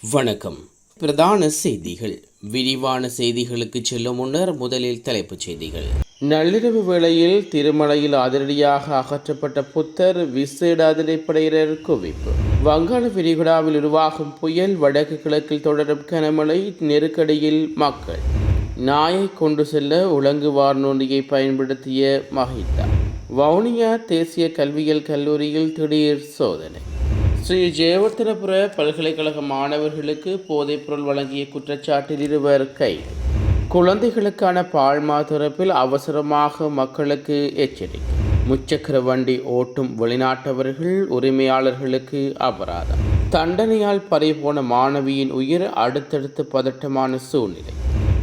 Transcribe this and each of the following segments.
வணக்கம். பிரதான செய்திகள். விரிவான செய்திகளுக்கு செல்லும் முன்னர் முதலில் தலைப்புச் செய்திகள். நள்ளிரவு வேளையில் திருமலையில் அதிரடியாக அகற்றப்பட்ட புத்தர் விசேட அதிரைப்படையினர் குவிப்பு. வங்காள விரிகுடாவில் உருவாகும் புயல் வடக்கு கிழக்கில் தொடரும் கனமழை நெருக்கடியில் மக்கள். நாயை கொண்டு செல்ல உலங்கு வார்நோண்டியை பயன்படுத்திய மஹிந்தா. வவுனியா தேசிய கல்வியியல் கல்லூரியில் திடீர் சோதனை. ஸ்ரீ ஜெயவர்த்தனபுர பல்கலைக்கழக மாணவர்களுக்கு போதைப்பொருள் வழங்கிய குற்றச்சாட்டில் இருவர் கைது குழந்தைகளுக்கான பால் மாதரப்பில் அவசரமாக மக்களுக்கு எச்சரிக்கை. முச்சக்கர வண்டி ஓட்டும் வெளிநாட்டவர்கள் உரிமையாளர்களுக்கு அபராதம். தண்டனையால் பறிபோன மாணவியின் உயிர் அடுத்தடுத்து பதட்டமான சூழ்நிலை.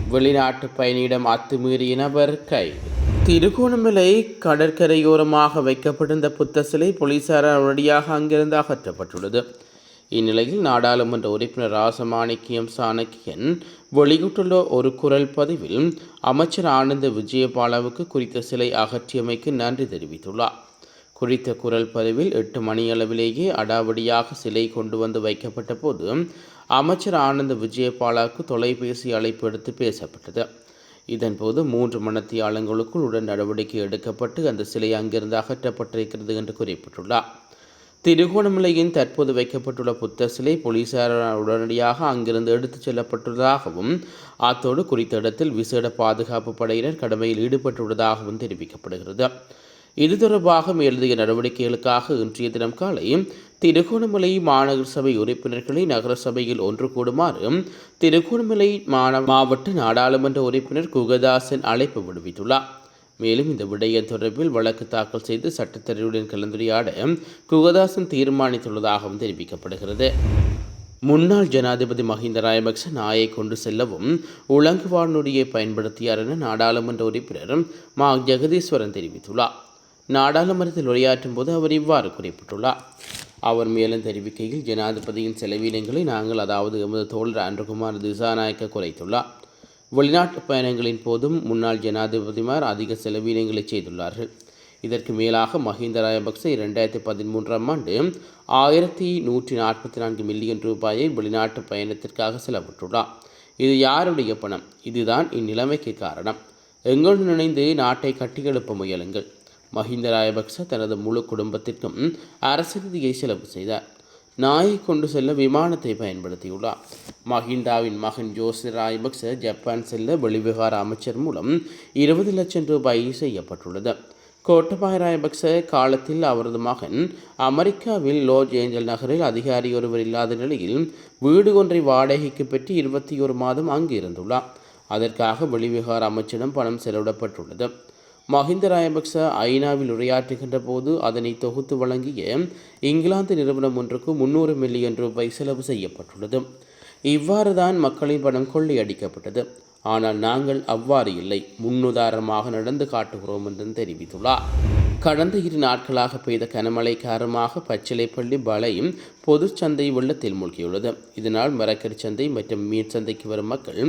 வெளிநாட்டு பயணியிடம் அத்துமீறிய நபர் கைது. திருகோணமலை கடற்கரையோரமாக வைக்கப்பட்டிருந்த புத்த சிலை போலீசாரால் உடனடியாக அங்கிருந்து அகற்றப்பட்டுள்ளது. இந்நிலையில் நாடாளுமன்ற உறுப்பினர் ராசமாணிக்கியம் சாணக்கியன் வெளியிட்டுள்ள ஒரு குரல் பதிவில் அமைச்சர் ஆனந்த விஜயபாலாவுக்கு குறித்த சிலை அகற்றியமைக்கு நன்றி தெரிவித்துள்ளார். குறித்த குரல் பதிவில் எட்டு மணியளவிலேயே அடாவடியாக சிலை கொண்டு வந்து வைக்கப்பட்ட போது அமைச்சர் ஆனந்த விஜயபாலாவுக்கு தொலைபேசி அழைப்பு எடுத்து பேசப்பட்டது. இதன்போது மூன்று மணத்தியாளங்களுக்குள் உடன் நடவடிக்கை எடுக்கப்பட்டு அந்த சிலை அங்கிருந்து அகற்றப்பட்டிருக்கிறது என்று குறிப்பிட்டுள்ளார். திருகோணமலையின் தற்போது வைக்கப்பட்டுள்ள புத்த சிலை போலீசாரால் உடனடியாக அங்கிருந்து எடுத்துச் செல்லப்பட்டுள்ளதாகவும் அத்தோடு குறித்த இடத்தில் விசேட பாதுகாப்பு படையினர் கடமையில் ஈடுபட்டுள்ளதாகவும் தெரிவிக்கப்படுகிறது. இது தொடர்பாக மேலதிக நடவடிக்கைகளுக்காக இன்றைய தினம் காலை திருகோணமலை மாநகர சபை உறுப்பினர்களை நகரசபையில் ஒன்று கூடுமாறு திருகோணமலை மாவட்ட நாடாளுமன்ற உறுப்பினர் குகதாசன் அழைப்பு விடுவித்துள்ளார். மேலும் இந்த விடயம் தொடர்பில் வழக்கு தாக்கல் செய்து சட்டத்தரவுடன் கலந்துரையாட குகதாசன் தீர்மானித்துள்ளதாகவும் தெரிவிக்கப்படுகிறது. முன்னாள் ஜனாதிபதி மஹிந்த ராயபக்ச நாயை கொண்டு செல்லவும் உலங்குவாழ்நொடியை பயன்படுத்தியார் என நாடாளுமன்ற உறுப்பினர் மா. ஜெகதீஸ்வரன் தெரிவித்துள்ளார். நாடாளுமன்றத்தில் உரையாற்றும் போது அவர் இவ்வாறு குறிப்பிட்டுள்ளார். அவர் மேலும் தெரிவிக்கையில் ஜனாதிபதியின் செலவீனங்களை நாங்கள் அதாவது எமது தோழர் அன்றுகுமார் திசாநாயக்க குறைத்துள்ளார். வெளிநாட்டு பயணங்களின் போதும் முன்னாள் ஜனாதிபதிமார் அதிக செலவினங்களை செய்துள்ளார்கள். இதற்கு மேலாக மஹிந்த ராயபக்சே இரண்டாயிரத்தி பதிமூன்றாம் ஆண்டு ஆயிரத்தி நூற்றி நாற்பத்தி நான்கு மில்லியன் ரூபாயை வெளிநாட்டு பயணத்திற்காக செலவிட்டுள்ளார். இது யாருடைய பணம்? இதுதான் இந்நிலைமைக்கு காரணம். எங்களுடன் இணைந்து நாட்டை கட்டியெழுப்ப முயலுங்கள். மஹிந்த ராயபக்ச தனது முழு குடும்பத்திற்கும் அரசு நிதியை செலவு செய்தார். நாயை கொண்டு செல்ல விமானத்தை பயன்படுத்தியுள்ளார். மஹிந்தாவின் மகன் ஜோசி ராயபக்ச ஜப்பான் செல்ல வெளிவிவகார அமைச்சர் மூலம் இருபது லட்சம் ரூபாய் செய்யப்பட்டுள்ளது. கோட்டபாய ராயபக்ச காலத்தில் அவரது மகன் அமெரிக்காவில் லோஜ் ஏஞ்சல் நகரில் அதிகாரி ஒருவர் இல்லாத நிலையில் வீடு ஒன்றை வாடகைக்கு பெற்று இருபத்தி ஒரு மாதம் அங்கு இருந்துள்ளார் அதற்காக வெளிவிவகார அமைச்சிடம் பணம் செலவிடப்பட்டுள்ளது. மஹிந்த ராயபக்ச ஐநாவில் உரையாற்றுகின்ற போது அதனை தொகுத்து வழங்கிய இங்கிலாந்து நிறுவனம் ஒன்றுக்கு முன்னூறு மில்லியன் ரூபாய் செலவு செய்யப்பட்டுள்ளது. இவ்வாறு தான் மக்களின் பணம் கொள்ளையடிக்கப்பட்டது. ஆனால் நாங்கள் அவ்வாறு இல்லை. முன்னுதாரணமாக நடந்து காட்டுகிறோம் என்றும் தெரிவித்துள்ளார். கடந்த இரு நாட்களாக பெய்த கனமழை காரணமாக பச்சிலைப்பள்ளி பலையும் பொது சந்தை வெள்ளத்தில் மூழ்கியுள்ளது. இதனால் மரக்கறி சந்தை மற்றும் மீன் சந்தைக்கு வரும் மக்கள்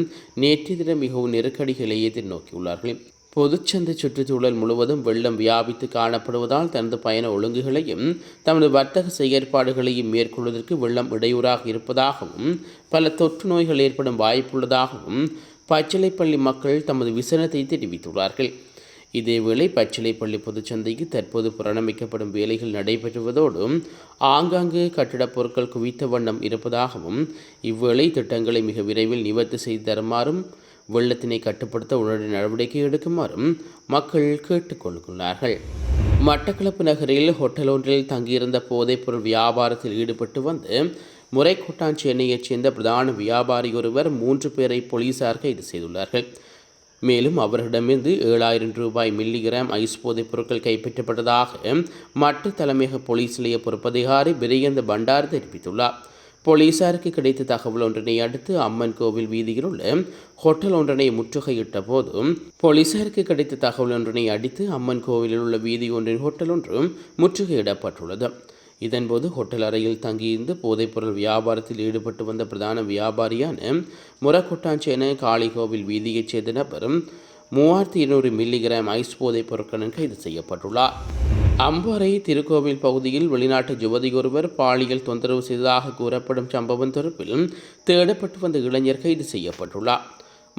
நேற்றைய தினம் மிகவும் நெருக்கடிகளை எதிர்நோக்கியுள்ளார்கள். பொதுச்சந்தை சுற்றுச்சூழல் முழுவதும் வெள்ளம் வியாபித்து காணப்படுவதால் தனது பயண ஒழுங்குகளையும் தமது வர்த்தக செயற்பாடுகளையும் மேற்கொள்வதற்கு வெள்ளம் இடையூறாக இருப்பதாகவும் பல தொற்று நோய்கள் ஏற்படும் வாய்ப்புள்ளதாகவும் பச்சிலைப்பள்ளி மக்கள் தமது விசனத்தை தெரிவித்துள்ளார்கள். இதேவேளை பச்சிலைப்பள்ளி பொதுச்சந்தைக்கு தற்போது புறணமிக்கப்படும் வேலைகள் நடைபெறுவதோடு ஆங்காங்கு கட்டிடப் பொருட்கள் குவித்த வண்ணம் இருப்பதாகவும் இவ்வேளை திட்டங்களை மிக விரைவில் நிவர்த்தி செய்து தருமாறும் வெள்ளத்தினை கட்டுப்படுத்த உடனடி நடவடிக்கை எடுக்குமாறும் மக்கள் கேட்டுக்கொள்கிறார்கள் மட்டக்களப்பு நகரில் ஹோட்டல் ஒன்றில் தங்கியிருந்த போதைப்பொருள் வியாபாரத்தில் ஈடுபட்டு வந்து முறைக்கொட்டான் சென்னையைச் சேர்ந்த பிரதான வியாபாரி ஒருவர் மூன்று பேரை போலீசார் கைது செய்துள்ளார்கள். மேலும் அவர்களிடமிருந்து ஏழாயிரம் ரூபாய் மில்லிகிராம் ஐஸ் போதைப் பொருட்கள் கைப்பற்றப்பட்டதாக மட்டு தலைமையக போலீஸ் நிலைய பொறுப்பதிகாரி பிரியந்த பண்டார் தெரிவித்துள்ளார். போலீசாருக்கு கிடைத்த தகவல் ஒன்றினை அடுத்து அம்மன் கோவில் வீதியில் உள்ள ஹோட்டல் ஒன்றினை முற்றுகையிட்ட போதும் போலீசாருக்கு கிடைத்த தகவல் ஒன்றினை அடித்து அம்மன் கோவிலில் உள்ள வீதி ஒன்றின் ஹோட்டல் ஒன்றும் முற்றுகையிடப்பட்டுள்ளது. இதன்போது ஹோட்டல் அறையில் தங்கியிருந்து போதைப்பொருள் வியாபாரத்தில் ஈடுபட்டு வந்த பிரதான வியாபாரியான முரக்கொட்டாஞ்சேன காளிகோவில் வீதியைச் சேர்ந்த நபரும் மூவாயிரத்தி இருநூறு மில்லிகிராம் ஐஸ் போதைப் பொருட்களுடன் கைது செய்யப்பட்டுள்ளார். அம்பாறை திருக்கோவில் பகுதியில் வெளிநாட்டு யுவதி ஒருவர் பாலியல் தொந்தரவு செய்ததாக கூறப்படும் சம்பவம் தொடர்பில் தேடப்பட்டு வந்த இளைஞர் கைது செய்யப்பட்டுள்ளார்.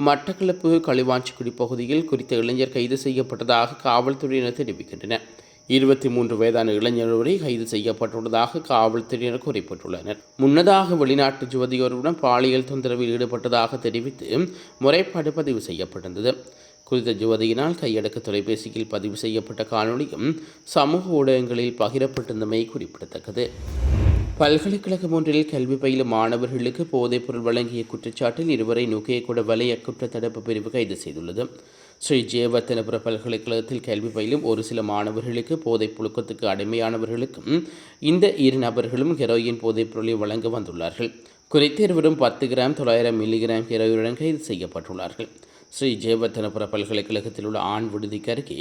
மட்டக்களப்பு களிவாஞ்சிக்குடி பகுதியில் குறித்த இளைஞர் கைது செய்யப்பட்டதாக காவல்துறையினர் தெரிவிக்கின்றனர். இருபத்தி மூன்று வயதான இளைஞர் ஒருவரை கைது செய்யப்பட்டுள்ளதாக காவல்துறையினர் குறிப்பிட்டுள்ளனர். முன்னதாக வெளிநாட்டு ஜுவதியோருடன் பாலியல் தொந்தரவில் ஈடுபட்டதாக தெரிவித்து முறைப்பாடு பதிவு செய்யப்பட்டிருந்தது. குறித்த ஜுவதியினால் கையடக்க தொலைபேசியில் பதிவு செய்யப்பட்ட காணொலியும் சமூக ஊடகங்களில் பகிரப்பட்டிருந்தமை குறிப்பிடத்தக்கது. பல்கலைக்கழகம் ஒன்றில் கல்வி பயிலும் மாணவர்களுக்கு போதைப்பொருள் வழங்கிய குற்றச்சாட்டில் இருவரை நுகேகுட வலய குற்றத்தடுப்பு பிரிவு கைது செய்துள்ளது. ஸ்ரீ ஜெயவர்த்தனபுர பல்கலைக்கழகத்தில் கல்வி பயிலும் ஒரு சில மாணவர்களுக்கு போதைப் புழுக்கத்துக்கு அடிமையானவர்களுக்கும் இந்த இரு நபர்களும் ஹெரோயின் போதைப் பொருளை வழங்க வந்துள்ளார்கள். குறித்த இருவரும் பத்து கிராம் தொள்ளாயிரம் மில்லிகிராம் ஹெரோயினுடன் கைது செய்யப்பட்டுள்ளார்கள். ஸ்ரீ ஜெயவர்தனபுர பல்கலைக்கழகத்தில் உள்ள ஆண் விடுதிக்கு அருகே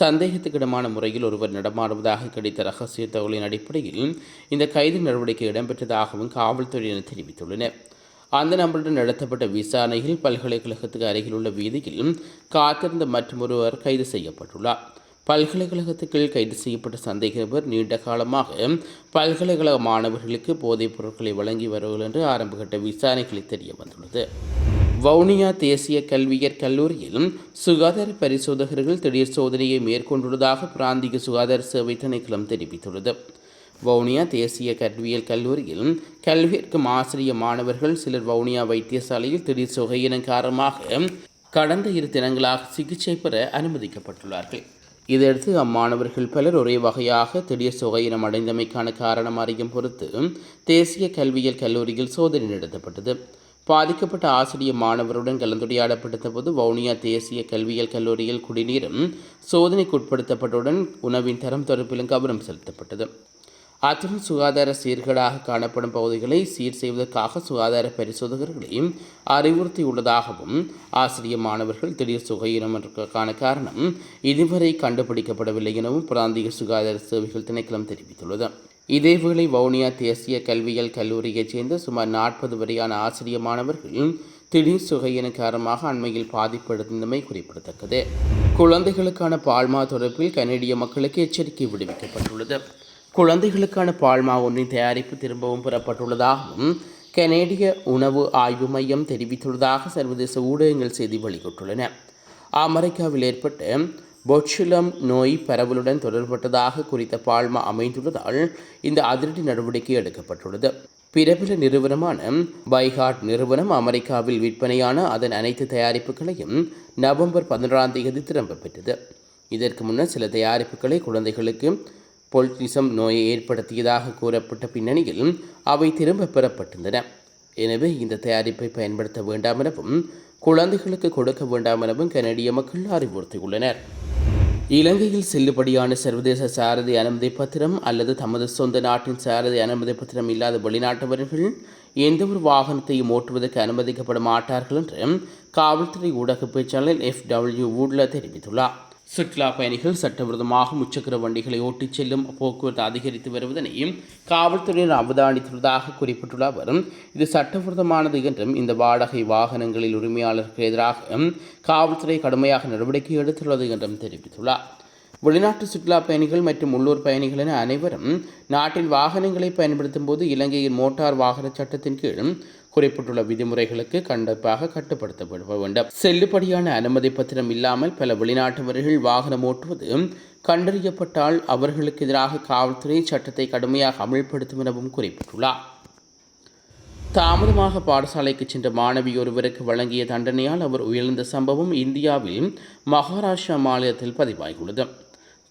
சந்தேகத்துக்கிடமான முறையில் ஒருவர் நடமாடுவதாக கிடைத்த ரகசிய தகவலின் அடிப்படையில் இந்த கைது நடவடிக்கை இடம்பெற்றதாகவும் காவல்துறையினர் தெரிவித்துள்ளனர். அந்த நபருடன் நடத்தப்பட்ட விசாரணையில் பல்கலைக்கழகத்துக்கு அருகில் உள்ள வீதியில் காத்திருந்த மற்றொருவர் கைது செய்யப்பட்டுள்ளார். பல்கலைக்கழகத்துக்குள் கைது செய்யப்பட்ட சந்தேக நபர் நீண்ட காலமாக பல்கலைக்கழக மாணவர்களுக்கு போதைப் பொருட்களை வழங்கி வருவார்கள் என்று ஆரம்பகட்ட விசாரணைகளில் தெரிய வந்துள்ளது வவுனியா தேசிய கல்வியற் கல்லூரியில் சுகாதார பரிசோதகர்கள் திடீர் சோதனையை மேற்கொண்டுள்ளதாக பிராந்திய சுகாதார சேவை திணைக்களம் தெரிவித்துள்ளது. வவுனியா தேசிய கல்வியியல் கல்லூரியில் கல்வியற்கும் ஆசிரிய மாணவர்கள் சிலர் வவுனியா வைத்தியசாலையில் திடீர் சுகையினம் காரணமாக கடந்த இரு தினங்களாக சிகிச்சை பெற அனுமதிக்கப்பட்டுள்ளார்கள். இதையடுத்து அம்மாணவர்கள் பலர் ஒரே வகையாக திடீர் சுகையினம் அடைந்தமைக்கான காரணம் அறியும் பொறுத்து தேசிய கல்வியியல் கல்லூரியில் சோதனை நடத்தப்பட்டது. பாதிக்கப்பட்ட ஆசிரியர் மாணவருடன் கலந்துரையாடப்பட்ட போது வவுனியா தேசிய கல்வியியல் கல்லூரியில் குடிநீரும் சோதனைக்குட்படுத்தப்பட்டவுடன் உணவின் தரம் தொடர்பிலும் கவனம் செலுத்தப்பட்டது. அத்துடன் சுகாதார சீர்கேடாக காணப்படும் பகுதிகளை சீர் செய்வதற்காக சுகாதார பரிசோதகர்களையும் அறிவுறுத்தியுள்ளதாகவும் ஆசிரிய மாணவர்கள் திடீர் சுகையினமற்கான காரணம் இதுவரை கண்டுபிடிக்கப்படவில்லை எனவும் பிராந்திய சுகாதார சேவைகள் திணைக்களம் தெரிவித்துள்ளது. இதேவேளை வவுனியா தேசிய கல்வியியல் கல்லூரியைச் சேர்ந்த சுமார் நாற்பது வரையான ஆசிரிய மாணவர்கள் திடீர் சுகையின காரணமாக அண்மையில் பாதிப்படைந்தமை குறிப்பிடத்தக்கது. குழந்தைகளுக்கான பால்மா தொடர்பில் கனேடிய மக்களுக்கு எச்சரிக்கை விடுவிக்கப்பட்டுள்ளது. குழந்தைகளுக்கான பால்மா ஒன்றின் தயாரிப்பு திரும்பவும் பெறப்பட்டுள்ளதாகவும் கனேடிய உணவு ஆய்வு மையம் தெரிவித்துள்ளதாக சர்வதேச ஊடகங்கள் செய்தி வெளியிட்டுள்ளன. அமெரிக்காவில் ஏற்பட்ட பொச்சுலம் நோய் பரவலுடன் தொடர்பட்டதாக குறித்த பால்மா அமைந்துள்ளதால் இந்த அதிரடி நடவடிக்கை எடுக்கப்பட்டுள்ளது. பிரபல நிறுவனமான பைஹாட் நிறுவனம் அமெரிக்காவில் விற்பனையான அதன் அனைத்து தயாரிப்புகளையும் நவம்பர் பதினொன்றாம் தேதி திரும்ப பெற்றது. இதற்கு முன்னர் சில தயாரிப்புகளை குழந்தைகளுக்கு பொல்டிசம் நோயை ஏற்படுத்தியதாக கூறப்பட்ட பின்னணியில் அவை திரும்ப பெறப்பட்டிருந்தன. எனவே இந்த தயாரிப்பை பயன்படுத்த வேண்டாம் எனவும் குழந்தைகளுக்கு கொடுக்க வேண்டாம் எனவும் கனடிய மக்கள் அறிவுறுத்தியுள்ளனர். இலங்கையில் செல்லுபடியான சர்வதேச சாரதி அனுமதி பத்திரம் அல்லது தமது சொந்த நாட்டின் சாரதி அனுமதி பத்திரம் இல்லாத வெளிநாட்டவர்கள் எந்த ஒரு வாகனத்தையும் ஓட்டுவதற்கு அனுமதிக்கப்பட மாட்டார்கள் என்று காவல்துறை ஊடக பேச்சாளர் எஃப் டபிள்யூ வூட்ல தெரிவித்துள்ளார். சுற்றுலா பயணிகள் சட்டவிரோதமாக முச்சக்கர வண்டிகளை ஓட்டிச் செல்லும் போக்குவரத்து அதிகரித்து வருவதனையும் காவல்துறையினர் அவதானித்துள்ளதாக குறிப்பிட்டுள்ள அவர் இது சட்டவிரோதமானது என்றும் இந்த வாடகை வாகனங்களில் உரிமையாளருக்கு எதிராக காவல்துறை கடுமையாக நடவடிக்கை எடுத்துள்ளது என்றும் தெரிவித்துள்ளார். வெளிநாட்டு சுற்றுலா பயணிகள் மற்றும் உள்ளூர் பயணிகள் என அனைவரும் நாட்டில் வாகனங்களை பயன்படுத்தும் போது இலங்கையின் மோட்டார் வாகன சட்டத்தின் கீழ் குறிப்பிட்டுள்ள விதிமுறைகளுக்கு கண்டிப்பாக கட்டுப்படுத்தப்பட வேண்டும். செல்லுபடியான அனுமதி பத்திரம் இல்லாமல் பல வெளிநாட்டவர்கள் வாகனம் ஓட்டுவது கண்டறியப்பட்டால் அவர்களுக்கு எதிராக காவல்துறை சட்டத்தை கடுமையாக அமல்படுத்தும் எனவும் குறிப்பிட்டுள்ளார். தாமதமாக பாடசாலைக்கு சென்ற மாணவி ஒருவருக்கு வழங்கிய தண்டனையால் அவர் உயர்ந்த சம்பவம் இந்தியாவில் மகாராஷ்டிரா மாநிலத்தில் பதிவாகியுள்ளது.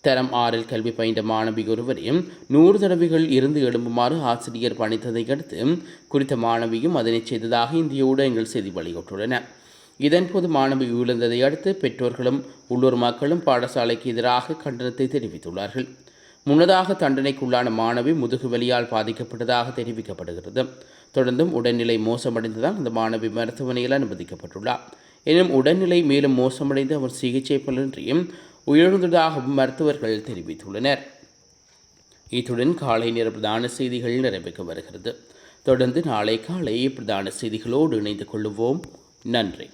தரம் ஆறில் கல்வி பயின்ற மாணவி ஒருவரையும் நூறு தடவைகள் இருந்து எழும்புமாறு ஆசிரியர் பணித்ததை அடுத்து குறித்த மாணவியும் அதனை செய்ததாக இந்திய ஊடகங்கள் செய்தி வெளியிட்டுள்ளன. இதன்போது மாணவி விழுந்ததை அடுத்து பெற்றோர்களும் உள்ளூர் மக்களும் பாடசாலைக்கு எதிராக கண்டனத்தை தெரிவித்துள்ளார்கள். முன்னதாக தண்டனைக்குள்ளான மாணவி முதுகு வலியால் பாதிக்கப்பட்டதாக தெரிவிக்கப்படுகிறது. தொடர்ந்தும் உடல்நிலை மோசமடைந்ததால் அந்த மாணவி மருத்துவமனையில் அனுமதிக்கப்பட்டுள்ளார். எனினும் உடல்நிலை மேலும் மோசமடைந்து அவர் சிகிச்சை பலன்றியும் உயர்ந்ததாகவும் மருத்துவர்கள் தெரிவித்துள்ளனர். இத்துடன் காலை நேர பிரதான செய்திகள் நிறைவேற்ற வருகிறது. தொடர்ந்து நாளை காலை பிரதான செய்திகளோடு இணைந்து கொள்ளுவோம் நன்றி.